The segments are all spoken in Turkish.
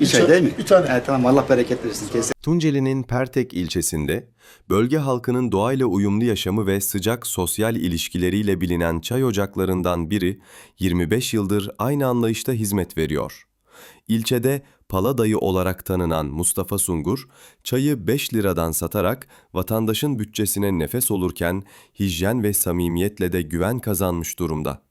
Üç ay değil mi? bir tane. Evet, tamam Allah bereket versin. Kesin. Tunceli'nin Pertek ilçesinde bölge halkının doğayla uyumlu yaşamı ve sıcak sosyal ilişkileriyle bilinen çay ocaklarından biri 25 yıldır aynı anlayışta hizmet veriyor. İlçede Paladayı olarak tanınan Mustafa Sungur, çayı 5 liradan satarak vatandaşın bütçesine nefes olurken hijyen ve samimiyetle de güven kazanmış durumda.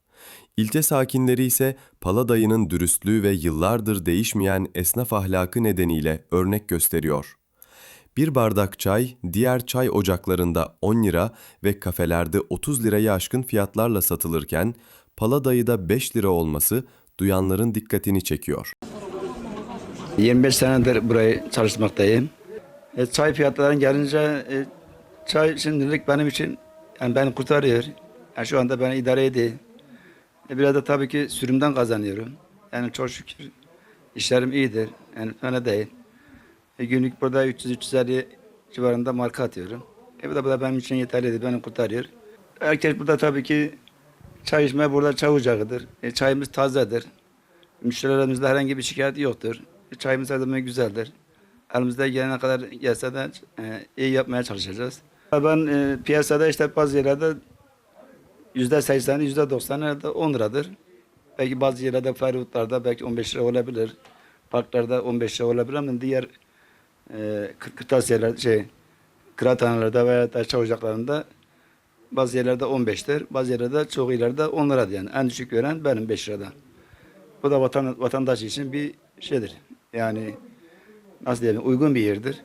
İlçe sakinleri ise Paladayı'nın dürüstlüğü ve yıllardır değişmeyen esnaf ahlakı nedeniyle örnek gösteriyor. Bir bardak çay diğer çay ocaklarında 10 lira ve kafelerde 30 liraya aşkın fiyatlarla satılırken Paladayı'da 5 lira olması duyanların dikkatini çekiyor. 25 senedir burayı çalışmaktayım. E, çay fiyatlarına gelince e, çay şimdilik benim için yani beni kurtarıyor. Yani şu anda beni idare ediyor. E, biraz da tabii ki sürümden kazanıyorum. Yani çok şükür işlerim iyidir. Yani fena değil. E, günlük burada 300-350 civarında marka atıyorum. E, bu da, bu da benim için yeterlidir. Beni kurtarıyor. Herkes burada tabii ki çay içmeye burada çay ocağıdır. E, çayımız tazedir. Müşterilerimizde herhangi bir şikayet yoktur. Çayımız her zaman güzeldir. Elimizde gelene kadar gelse de e, iyi yapmaya çalışacağız. Ben e, piyasada işte bazı yerlerde yüzde sekseni, yüzde doksanı herhalde 10 liradır. Belki bazı yerlerde feribotlarda belki 15 lira olabilir. Parklarda 15 lira olabilir ama diğer e, kır- kırtasiyeler, şey, kıraathanelerde veya da çay bazı yerlerde 15'tir, bazı yerlerde çok ileride 10 liradır yani. En düşük veren benim 5 liradan. Bu da vatan, vatandaş için bir şeydir. Yani nasıl diyelim uygun bir yerdir.